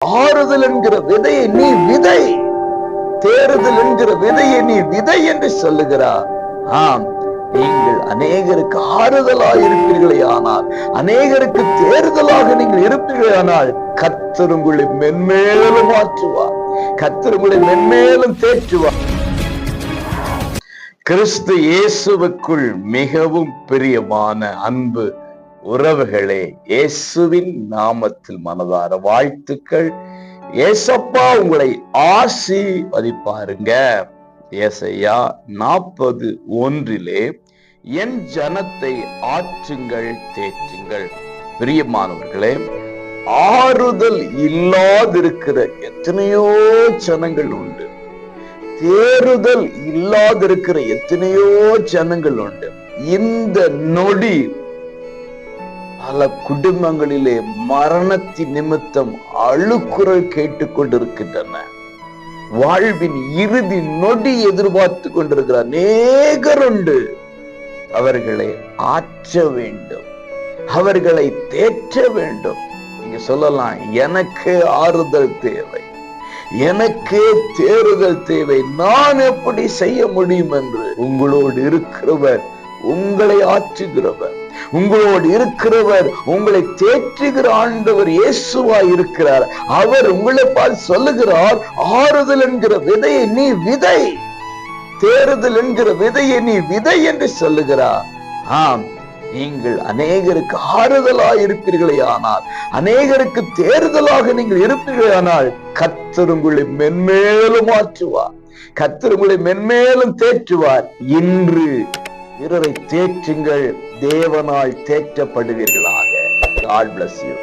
ஆறுதல் என்கிற விதையை நீ விதை. தேறுதல் என்கிற விதையை நீ விதை என்று சொல்லுகிறார். ஆம் நீங்கள் அநேகருக்கு ஆறுதலாக இருப்பீர்களே ஆனால் அநேகருக்கு தேறுதலாக நீங்கள் இருப்பீர்களே ஆனால் கர்த்தர் உங்களை மென்மேலும் மாற்றுவார். கர்த்தர் உங்களை மென்மேலும் தேற்றுவார். கிறிஸ்து இயேசுவுக்குள் மிகவும் பிரியமான அன்பு உறவுகளே இயேசுவின் நாமத்தில் மனதார வாழ்த்துக்கள். ஏசப்பா உங்களை ஆசீர்வதிப்பாருங்க. ஏசையா நாற்பது ஒன்றிலே என் ஜனத்தை ஆற்றுங்கள் தேற்றுங்கள். பிரியமானவர்களே ஆறுதல் இல்லாதிருக்கிற எத்தனையோ ஜனங்கள் உண்டு. தேறுதல் இல்லாதிருக்கிற எத்தனையோ ஜனங்கள் உண்டு. இந்த நொடி பல குடும்பங்களிலே மரணத்தின் நிமித்தம் அழுக்குரல் கேட்டுக்கொண்டிருக்கின்றன. வாழ்வின் இறுதி நொடி எதிர்பார்த்து கொண்டிருக்கிற அநேகர் உண்டு. அவர்களை ஆற்ற வேண்டும். அவர்களை தேற்ற வேண்டும். நீங்க சொல்லலாம் எனக்கு ஆறுதல் தேவை. எனக்கு தேறுதல் தேவை. நான் எப்படி செய்ய முடியும் என்று? உங்களோடு இருக்கிறவர் உங்களை ஆற்றுகிறவர். உங்களோடு இருக்கிறவர் உங்களை தேற்றுகிற ஆண்டவர் இயேசுவா இருக்கிறார். அவர் உங்களை பால் சொல்லுகிறார் ஆறுதல் என்கிற விதையை நீ விதை. தேறுதல் என்கிற விதையை நீ விதை என்று சொல்லுகிறார். ஆம் நீங்கள் அநேகருக்கு ஆறுதலா இருப்பீர்களே ஆனால் அநேகருக்கு தேறுதலாக நீங்கள் இருப்பீர்களே ஆனால் கத்தர் உங்களை மென்மேலும் மாற்றுவார் கத்தர் உங்களை மென்மேலும் தேற்றுவார். இன்று பிறரை தேற்றுங்கள் தேவனால் தேற்றப்படுவீர்களாக. God bless you.